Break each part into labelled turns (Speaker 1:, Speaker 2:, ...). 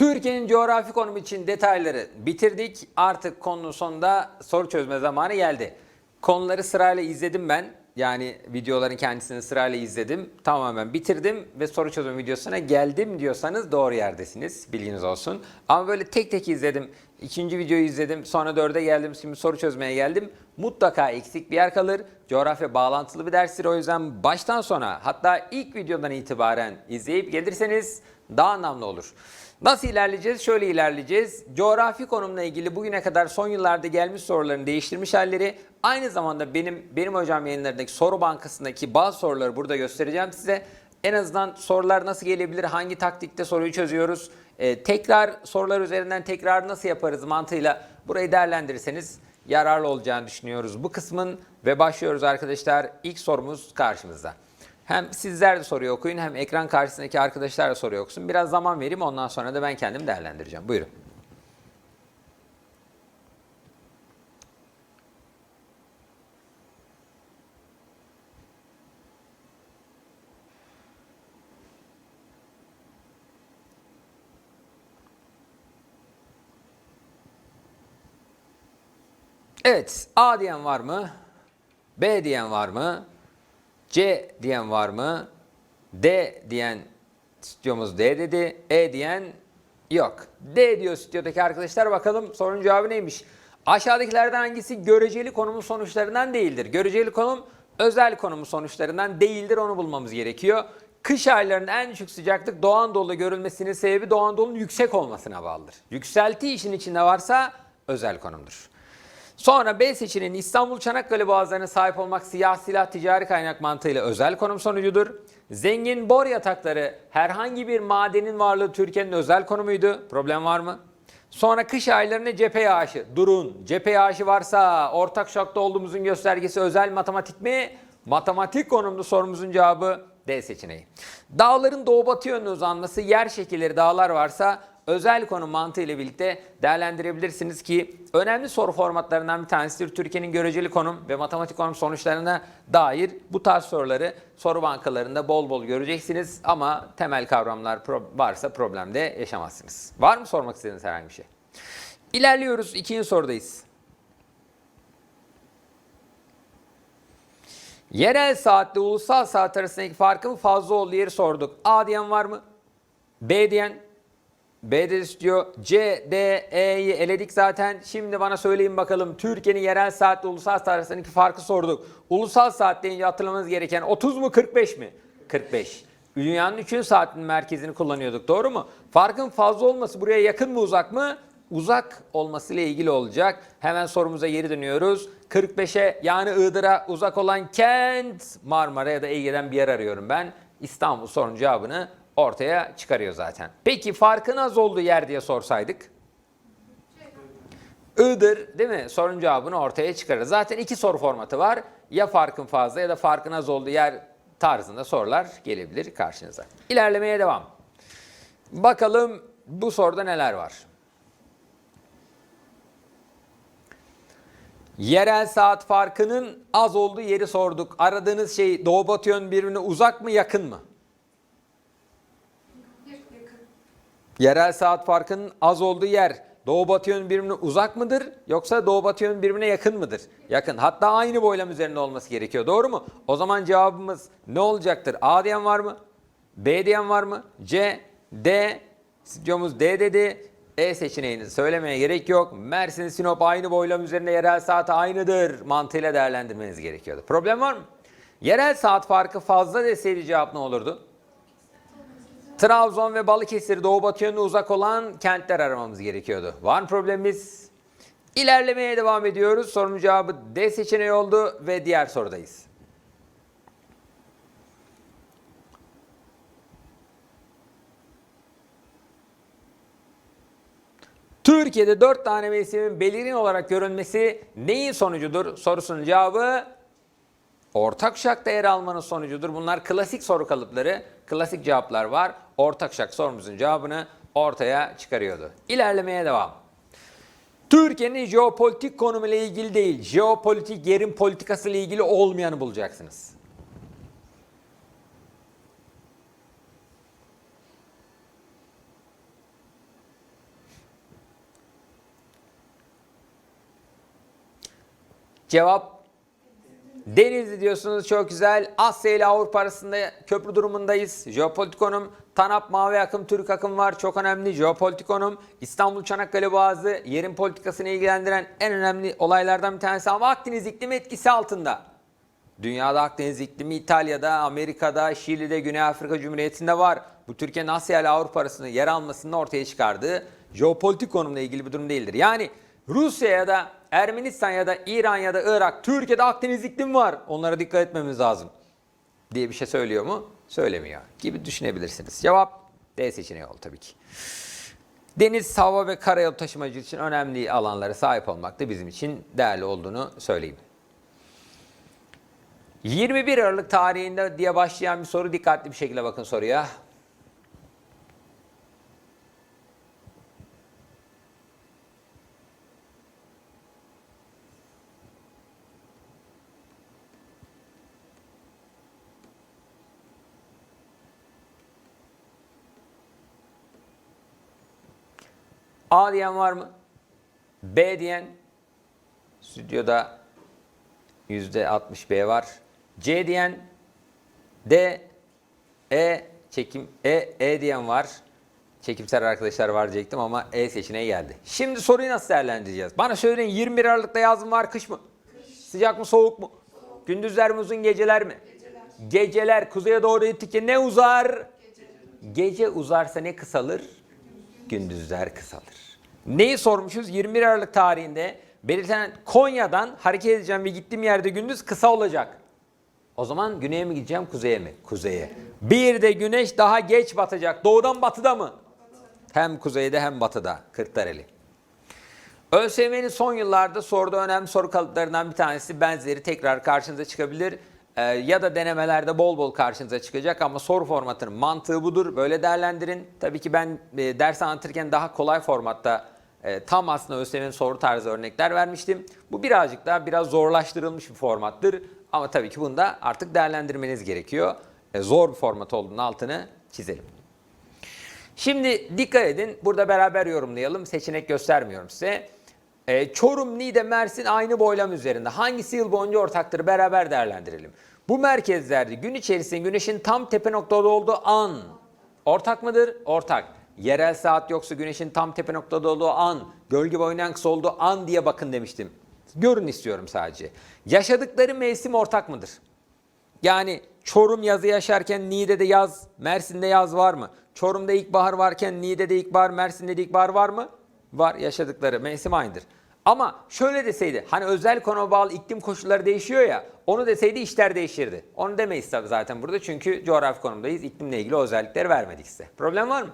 Speaker 1: Türkiye'nin coğrafi konumu için detayları bitirdik. Artık konunun sonunda soru çözme zamanı geldi. Konuları sırayla izledim ben. Yani videoların kendisini sırayla izledim. Tamamen bitirdim ve soru çözme videosuna geldim diyorsanız doğru yerdesiniz. Bilginiz olsun. Ama böyle tek tek izledim. İkinci videoyu izledim. Sonra dörde geldim. Şimdi soru çözmeye geldim. Mutlaka eksik bir yer kalır. Coğrafya bağlantılı bir derstir. O yüzden baştan sona hatta ilk videodan itibaren izleyip gelirseniz daha anlamlı olur. Nasıl ilerleyeceğiz? Şöyle ilerleyeceğiz. Coğrafi konumla ilgili bugüne kadar son yıllarda gelmiş soruların değiştirmiş halleri aynı zamanda benim benim hocam yayınlarındaki soru bankasındaki bazı soruları burada göstereceğim size. En azından sorular nasıl gelebilir, hangi taktikte soruyu çözüyoruz, Ee, tekrar sorular üzerinden tekrar nasıl yaparız mantığıyla burayı değerlendirirseniz yararlı olacağını düşünüyoruz bu kısmın ve başlıyoruz arkadaşlar. İlk sorumuz karşımızda. Hem sizler de soruyu okuyun hem ekran karşısındaki arkadaşlar da soruyu okusun. Biraz zaman vereyim ondan sonra da ben kendim değerlendireceğim. Buyurun. Evet, A diyen var mı? B diyen var mı? C diyen var mı? D diyen stüdyomuz D dedi. E diyen yok. D diyor stüdyodaki arkadaşlar. Bakalım sorunun cevabı neymiş? Aşağıdakilerden hangisi göreceli konumun sonuçlarından değildir? Göreceli konum özel konumun sonuçlarından değildir. Onu bulmamız gerekiyor. Kış aylarının en düşük sıcaklık Doğu Anadolu'da görülmesinin sebebi Doğu Anadolu'nun yüksek olmasına bağlıdır. Yükselti işin içinde varsa özel konumdur. Sonra B seçeneğinin İstanbul Çanakkale boğazlarına sahip olmak siyah silah ticari kaynak mantığıyla özel konum sonucudur. Zengin bor yatakları herhangi bir madenin varlığı Türkiye'nin özel konumuydu. Problem var mı? Sonra kış aylarında cephe yağışı. Durun. Cephe yağışı varsa ortak şokta olduğumuzun göstergesi özel matematik mi? Matematik konumlu sorumuzun cevabı D seçeneği. Dağların doğu batı yönlü uzanması yer şekilleri dağlar varsa özel konu mantığı ile birlikte değerlendirebilirsiniz ki önemli soru formatlarından bir tanesidir. Türkiye'nin göreceli konum ve matematik konum sonuçlarına dair bu tarz soruları soru bankalarında bol bol göreceksiniz ama temel kavramlar pro- varsa problemde yaşamazsınız. Var mı sormak istediğiniz herhangi bir şey? İlerliyoruz. ikinci sorudayız. Yerel saatle ulusal saat arasındaki farkın fazla olduğu yeri sorduk. A diyen var mı? B diyen? B de istiyor. C, D, E'yi eledik zaten. Şimdi bana söyleyin bakalım Türkiye'nin yerel saatle ulusal saat arasındaki farkı sorduk. Ulusal saat deyince hatırlamanız gereken 30 mu 45 mi? 45. Dünyanın 3. saatinin merkezini kullanıyorduk doğru mu? Farkın fazla olması buraya yakın mı uzak mı? Uzak olmasıyla ilgili olacak. Hemen sorumuza geri dönüyoruz. 45'e yani Iğdır'a uzak olan kent Marmara ya da Ege'den bir yer arıyorum ben. İstanbul sorunun cevabını ortaya çıkarıyor zaten. Peki farkın az olduğu yer diye sorsaydık? Iğdır değil mi? Sorun cevabını ortaya çıkarır. Zaten iki soru formatı var. Ya farkın fazla ya da farkın az olduğu yer tarzında sorular gelebilir karşınıza. İlerlemeye devam. Bakalım bu soruda neler var? Yerel saat farkının az olduğu yeri sorduk. Aradığınız şey doğu batı yön birbirine uzak mı yakın mı? Yerel saat farkının az olduğu yer doğu batı yön birbirine uzak mıdır yoksa doğu batı yön birbirine yakın mıdır? Yakın. Hatta aynı boylam üzerinde olması gerekiyor. Doğru mu? O zaman cevabımız ne olacaktır? A diyen var mı? B diyen var mı? C, D, stüdyomuz D dedi. E seçeneğini söylemeye gerek yok. Mersin, Sinop aynı boylam üzerinde yerel saat aynıdır mantığıyla değerlendirmeniz gerekiyordu. Problem var mı? Yerel saat farkı fazla deseydi cevap ne olurdu? Trabzon ve Balıkesir doğu batı yönüne uzak olan kentler aramamız gerekiyordu. Var mı problemimiz? İlerlemeye devam ediyoruz. Sorunun cevabı D seçeneği oldu ve diğer sorudayız. Türkiye'de 4 tane mevsimin belirgin olarak görünmesi neyin sonucudur? Sorusunun cevabı Ortak kuşakta yer almanın sonucudur. Bunlar klasik soru kalıpları, klasik cevaplar var ortak şak sorumuzun cevabını ortaya çıkarıyordu. İlerlemeye devam. Türkiye'nin jeopolitik konumuyla ilgili değil, jeopolitik yerin politikası ile ilgili olmayanı bulacaksınız. Cevap Denizli diyorsunuz çok güzel. Asya ile Avrupa arasında köprü durumundayız. Jeopolitik konum TANAP, Mavi Akım, Türk Akım var. Çok önemli. Jeopolitik konum. İstanbul Çanakkale Boğazı yerin politikasını ilgilendiren en önemli olaylardan bir tanesi ama Akdeniz iklimi etkisi altında. Dünyada Akdeniz iklimi İtalya'da, Amerika'da, Şili'de, Güney Afrika Cumhuriyeti'nde var. Bu Türkiye'nin Asya ile Avrupa arasında yer almasının ortaya çıkardığı jeopolitik konumla ilgili bir durum değildir. Yani Rusya ya da Ermenistan ya da İran ya da Irak, Türkiye'de Akdeniz iklimi var. Onlara dikkat etmemiz lazım diye bir şey söylüyor mu? Söylemiyor gibi düşünebilirsiniz. Cevap D seçeneği oldu tabii ki. Deniz, hava ve karayolu taşımacılığı için önemli alanlara sahip olmak da bizim için değerli olduğunu söyleyeyim. 21 Aralık tarihinde diye başlayan bir soru dikkatli bir şekilde bakın soruya. A diyen var mı? B diyen stüdyoda %60 B var. C diyen D E çekim E E diyen var. Çekimser arkadaşlar var diyecektim ama E seçeneği geldi. Şimdi soruyu nasıl değerlendireceğiz? Bana söyleyin 21 Aralık'ta yaz mı var kış mı? Sıcak mı soğuk mu? Gündüzler mi uzun geceler mi? Geceler. kuzeye doğru gittikçe ne uzar? Gece uzarsa ne kısalır? Gündüzler kısalır. Neyi sormuşuz? 21 Aralık tarihinde belirtilen Konya'dan hareket edeceğim ve gittiğim yerde gündüz kısa olacak. O zaman güneye mi gideceğim, kuzeye mi? Kuzeye. Bir de güneş daha geç batacak. Doğudan batıda mı? Hem kuzeyde hem batıda. Kırklareli. ÖSYM'nin son yıllarda sorduğu önemli soru kalıplarından bir tanesi benzeri tekrar karşınıza çıkabilir. Ee, ya da denemelerde bol bol karşınıza çıkacak ama soru formatının mantığı budur. Böyle değerlendirin. Tabii ki ben e, ders anlatırken daha kolay formatta e, tam aslında ÖSYM'nin soru tarzı örnekler vermiştim. Bu birazcık daha biraz zorlaştırılmış bir formattır. Ama tabii ki bunu da artık değerlendirmeniz gerekiyor. E, zor bir format olduğunun altını çizelim. Şimdi dikkat edin. Burada beraber yorumlayalım. Seçenek göstermiyorum size. Ee, Çorum, Niğde, Mersin aynı boylam üzerinde. Hangisi yıl boyunca ortaktır? Beraber değerlendirelim. Bu merkezlerde gün içerisinde güneşin tam tepe noktada olduğu an ortak mıdır? Ortak. Yerel saat yoksa güneşin tam tepe noktada olduğu an, gölge boyunun en kısa olduğu an diye bakın demiştim. Görün istiyorum sadece. Yaşadıkları mevsim ortak mıdır? Yani Çorum yazı yaşarken Niğde'de yaz, Mersin'de yaz var mı? Çorum'da ilkbahar varken Niğde'de ilkbahar, Mersin'de de ilkbahar var mı? Var yaşadıkları mevsim aynıdır. Ama şöyle deseydi hani özel konuma bağlı iklim koşulları değişiyor ya onu deseydi işler değişirdi. Onu demeyiz tabii zaten burada çünkü coğrafi konumdayız. İklimle ilgili özellikleri vermedik size. Problem var mı?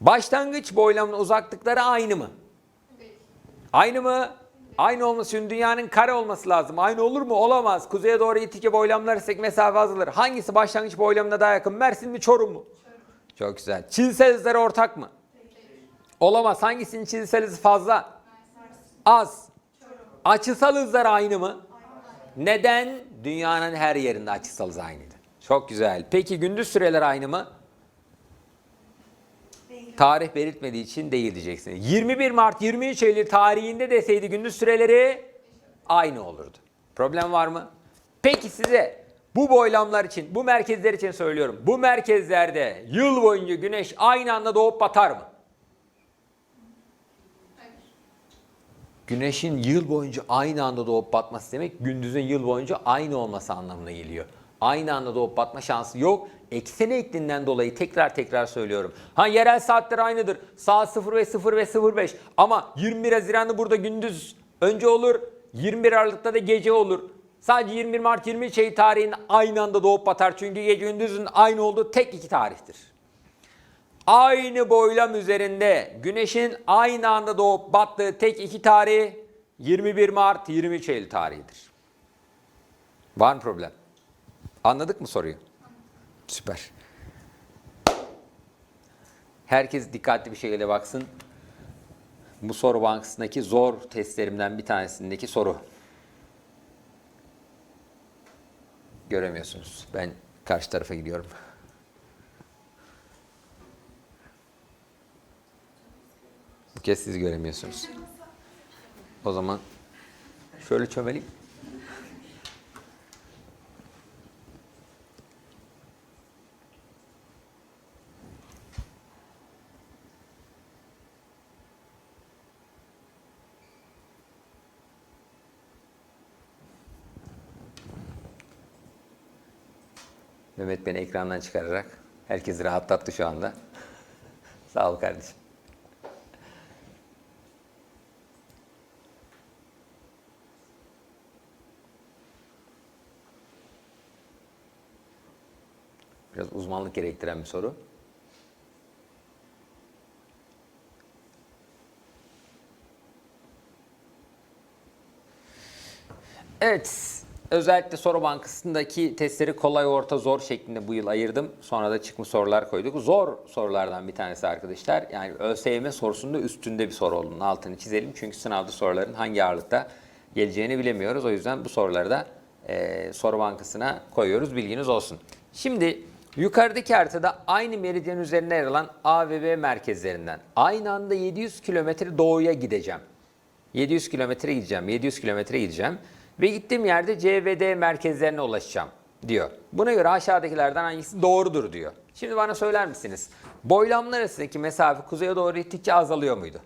Speaker 1: Başlangıç boylamının uzaklıkları aynı mı? Aynı mı? Aynı olması için dünyanın kare olması lazım. Aynı olur mu? Olamaz. Kuzeye doğru itike boylamlar isek mesafe azalır. Hangisi başlangıç boylamına daha yakın? Mersin mi Çorum mu? Çok güzel. Çizgisel hızları ortak mı? Olamaz. Hangisinin çizgisel hızı fazla? Az. Açısal hızlar aynı mı? Neden? Dünyanın her yerinde açısal hız aynıydı. Çok güzel. Peki gündüz süreleri aynı mı? Tarih belirtmediği için değil diyeceksiniz. 21 Mart 23 Eylül tarihinde deseydi gündüz süreleri aynı olurdu. Problem var mı? Peki size bu boylamlar için, bu merkezler için söylüyorum. Bu merkezlerde yıl boyunca güneş aynı anda doğup batar mı? Güneşin yıl boyunca aynı anda doğup batması demek gündüzün yıl boyunca aynı olması anlamına geliyor. Aynı anda doğup batma şansı yok. Eksene iklinden dolayı tekrar tekrar söylüyorum. Ha yerel saatler aynıdır. Saat 0 ve 0 ve 05 ama 21 Haziran'da burada gündüz önce olur. 21 Aralık'ta da gece olur. Sadece 21 Mart 23 Eylül tarihinin aynı anda doğup batar. Çünkü gece gündüzün aynı olduğu tek iki tarihtir aynı boylam üzerinde güneşin aynı anda doğup battığı tek iki tarih 21 Mart 23 Eylül tarihidir. Var mı problem? Anladık mı soruyu? Süper. Herkes dikkatli bir şekilde baksın. Bu soru bankasındaki zor testlerimden bir tanesindeki soru. Göremiyorsunuz. Ben karşı tarafa gidiyorum. Kez siz göremiyorsunuz. O zaman Şöyle çömeleyim. Mehmet beni ekrandan çıkararak herkesi rahatlattı şu anda. Sağ ol kardeşim. Biraz uzmanlık gerektiren bir soru. Evet, özellikle soru bankasındaki testleri kolay, orta, zor şeklinde bu yıl ayırdım. Sonra da çıkmış sorular koyduk. Zor sorulardan bir tanesi arkadaşlar. Yani ÖSYM sorusunda üstünde bir soru olduğunu altını çizelim. Çünkü sınavda soruların hangi ağırlıkta geleceğini bilemiyoruz. O yüzden bu soruları da e, soru bankasına koyuyoruz. Bilginiz olsun. Şimdi yukarıdaki haritada aynı meridyen üzerinde yer alan A ve B merkezlerinden aynı anda 700 kilometre doğuya gideceğim. 700 kilometre gideceğim, 700 kilometre gideceğim ve gittiğim yerde C ve D merkezlerine ulaşacağım diyor. Buna göre aşağıdakilerden hangisi doğrudur diyor. Şimdi bana söyler misiniz? Boylamlar arasındaki mesafe kuzeye doğru gittikçe azalıyor muydu?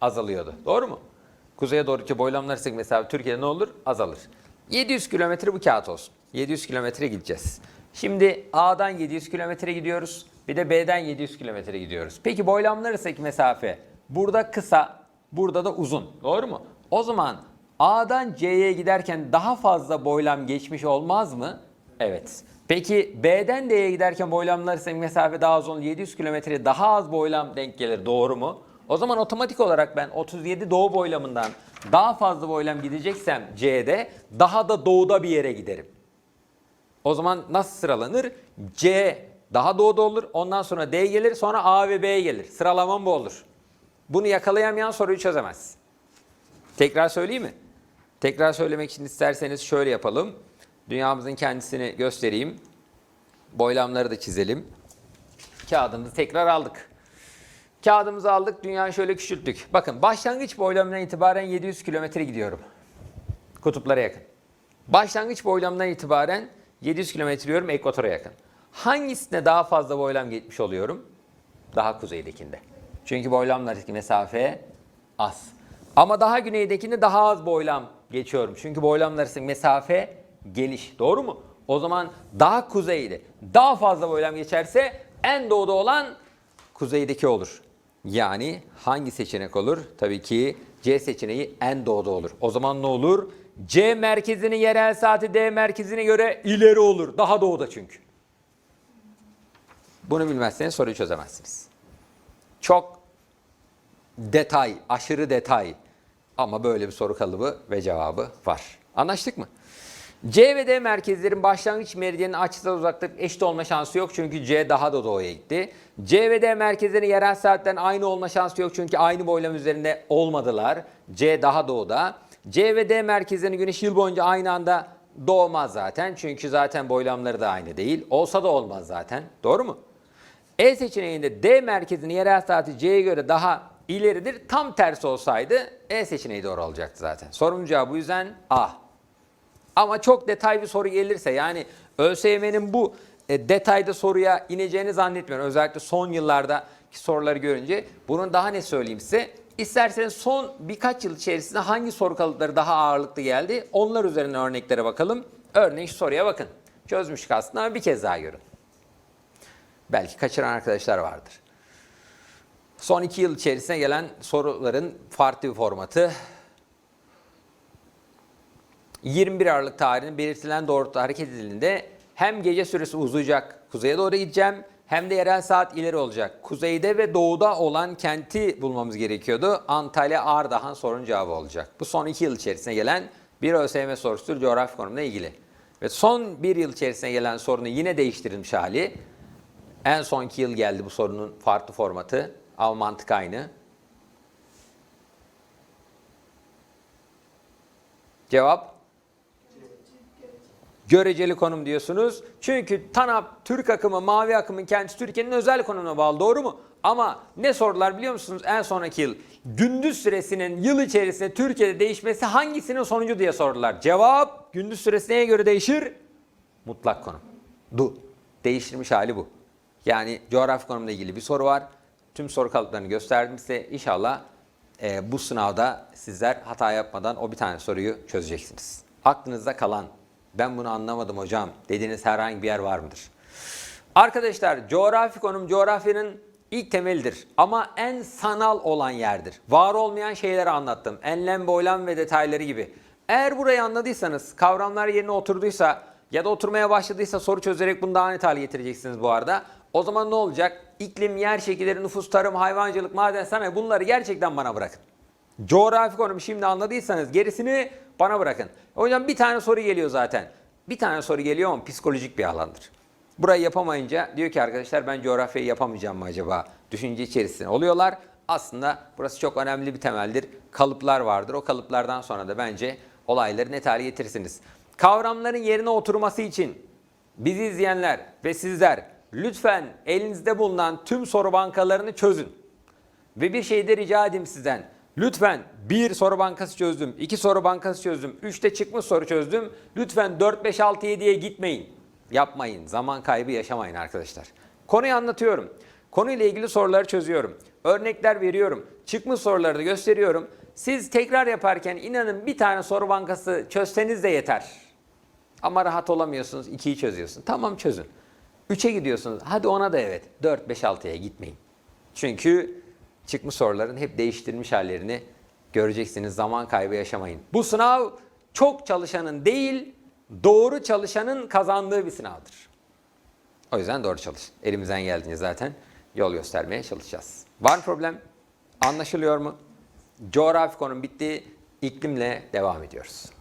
Speaker 1: Azalıyordu. Doğru mu? Kuzeye doğru gittikçe boylamlar arasındaki mesafe Türkiye'de ne olur? Azalır. 700 kilometre bu kağıt olsun. 700 kilometre gideceğiz. Şimdi A'dan 700 kilometre gidiyoruz. Bir de B'den 700 kilometre gidiyoruz. Peki boylamlar arasındaki mesafe burada kısa, burada da uzun. Doğru mu? O zaman A'dan C'ye giderken daha fazla boylam geçmiş olmaz mı? Evet. Peki B'den D'ye giderken boylamlar arasındaki mesafe daha uzun 700 kilometre daha az boylam denk gelir. Doğru mu? O zaman otomatik olarak ben 37 doğu boylamından daha fazla boylam gideceksem C'de daha da doğuda bir yere giderim. O zaman nasıl sıralanır? C daha doğuda olur. Ondan sonra D gelir. Sonra A ve B gelir. Sıralamam bu olur. Bunu yakalayamayan soruyu çözemez. Tekrar söyleyeyim mi? Tekrar söylemek için isterseniz şöyle yapalım. Dünyamızın kendisini göstereyim. Boylamları da çizelim. Kağıdımızı tekrar aldık. Kağıdımızı aldık, dünyayı şöyle küçülttük. Bakın başlangıç boylamından itibaren 700 kilometre gidiyorum. Kutuplara yakın. Başlangıç boylamından itibaren 700 kilometre diyorum ekvatora yakın. Hangisine daha fazla boylam gitmiş oluyorum? Daha kuzeydekinde. Çünkü boylamlardaki mesafe az. Ama daha güneydekinde daha az boylam geçiyorum. Çünkü boylamlar arasındaki mesafe geliş. Doğru mu? O zaman daha kuzeyde daha fazla boylam geçerse en doğuda olan kuzeydeki olur. Yani hangi seçenek olur? Tabii ki C seçeneği en doğuda olur. O zaman ne olur? C merkezinin yerel saati D merkezine göre ileri olur. Daha doğuda çünkü. Bunu bilmezseniz soruyu çözemezsiniz. Çok detay, aşırı detay ama böyle bir soru kalıbı ve cevabı var. Anlaştık mı? C ve D merkezlerin başlangıç meridyenin açısal uzaklık eşit olma şansı yok çünkü C daha da doğuya gitti. C ve D merkezlerin yerel saatten aynı olma şansı yok çünkü aynı boylam üzerinde olmadılar. C daha doğuda. C ve D merkezlerinin güneş yıl boyunca aynı anda doğmaz zaten çünkü zaten boylamları da aynı değil. Olsa da olmaz zaten. Doğru mu? E seçeneğinde D merkezinin yerel saati C'ye göre daha ileridir. Tam tersi olsaydı E seçeneği doğru olacaktı zaten. Sorunun cevabı bu yüzden A. Ama çok detay bir soru gelirse yani ÖSYM'nin bu e, detayda soruya ineceğini zannetmiyorum. Özellikle son yıllardaki soruları görünce bunun daha ne söyleyeyim size. İsterseniz son birkaç yıl içerisinde hangi soru kalıpları daha ağırlıklı geldi onlar üzerine örneklere bakalım. Örneğin şu soruya bakın. Çözmüştük aslında ama bir kez daha görün. Belki kaçıran arkadaşlar vardır. Son iki yıl içerisinde gelen soruların farklı bir formatı. 21 Aralık tarihinin belirtilen doğrultuda hareket edildiğinde hem gece süresi uzayacak, kuzeye doğru gideceğim hem de yerel saat ileri olacak. Kuzeyde ve doğuda olan kenti bulmamız gerekiyordu. Antalya Ardahan sorunun cevabı olacak. Bu son iki yıl içerisinde gelen bir ÖSYM sorusudur coğrafi konumla ilgili. Ve son bir yıl içerisinde gelen sorunun yine değiştirilmiş hali. En son iki yıl geldi bu sorunun farklı formatı ama mantık aynı. Cevap? Göreceli konum diyorsunuz. Çünkü TANAP, Türk akımı, mavi akımın kendisi Türkiye'nin özel konumuna bağlı. Doğru mu? Ama ne sordular biliyor musunuz en sonraki yıl? Gündüz süresinin yıl içerisinde Türkiye'de değişmesi hangisinin sonucu diye sordular. Cevap gündüz süresi neye göre değişir? Mutlak konum. Du. Değiştirmiş hali bu. Yani coğrafi konumla ilgili bir soru var. Tüm soru kalıplarını gösterdim size. İnşallah e, bu sınavda sizler hata yapmadan o bir tane soruyu çözeceksiniz. Aklınızda kalan, ben bunu anlamadım hocam dediğiniz herhangi bir yer var mıdır? Arkadaşlar coğrafi konum coğrafyanın ilk temelidir ama en sanal olan yerdir. Var olmayan şeyleri anlattım. Enlem, boylam ve detayları gibi. Eğer burayı anladıysanız, kavramlar yerine oturduysa ya da oturmaya başladıysa soru çözerek bunu daha net hale getireceksiniz bu arada. O zaman ne olacak? İklim, yer şekilleri, nüfus, tarım, hayvancılık, maden, sanayi bunları gerçekten bana bırakın. Coğrafi konum şimdi anladıysanız gerisini bana bırakın. Hocam bir tane soru geliyor zaten. Bir tane soru geliyor ama psikolojik bir alandır. Burayı yapamayınca diyor ki arkadaşlar ben coğrafyayı yapamayacağım mı acaba? Düşünce içerisinde oluyorlar. Aslında burası çok önemli bir temeldir. Kalıplar vardır. O kalıplardan sonra da bence olayları net hale getirirsiniz. Kavramların yerine oturması için bizi izleyenler ve sizler lütfen elinizde bulunan tüm soru bankalarını çözün. Ve bir şey de rica edeyim sizden. Lütfen bir soru bankası çözdüm, iki soru bankası çözdüm, üçte çıkmış soru çözdüm. Lütfen 4, 5, 6, 7'ye gitmeyin. Yapmayın. Zaman kaybı yaşamayın arkadaşlar. Konuyu anlatıyorum. Konuyla ilgili soruları çözüyorum. Örnekler veriyorum. Çıkmış soruları da gösteriyorum. Siz tekrar yaparken inanın bir tane soru bankası çözseniz de yeter. Ama rahat olamıyorsunuz. 2'yi çözüyorsun. Tamam çözün. 3'e gidiyorsunuz. Hadi ona da evet. 4, 5, 6'ya gitmeyin. Çünkü çıkmış soruların hep değiştirmiş hallerini göreceksiniz. Zaman kaybı yaşamayın. Bu sınav çok çalışanın değil, doğru çalışanın kazandığı bir sınavdır. O yüzden doğru çalışın. Elimizden geldiğince zaten yol göstermeye çalışacağız. Var mı problem? Anlaşılıyor mu? Coğrafi konum bitti. İklimle devam ediyoruz.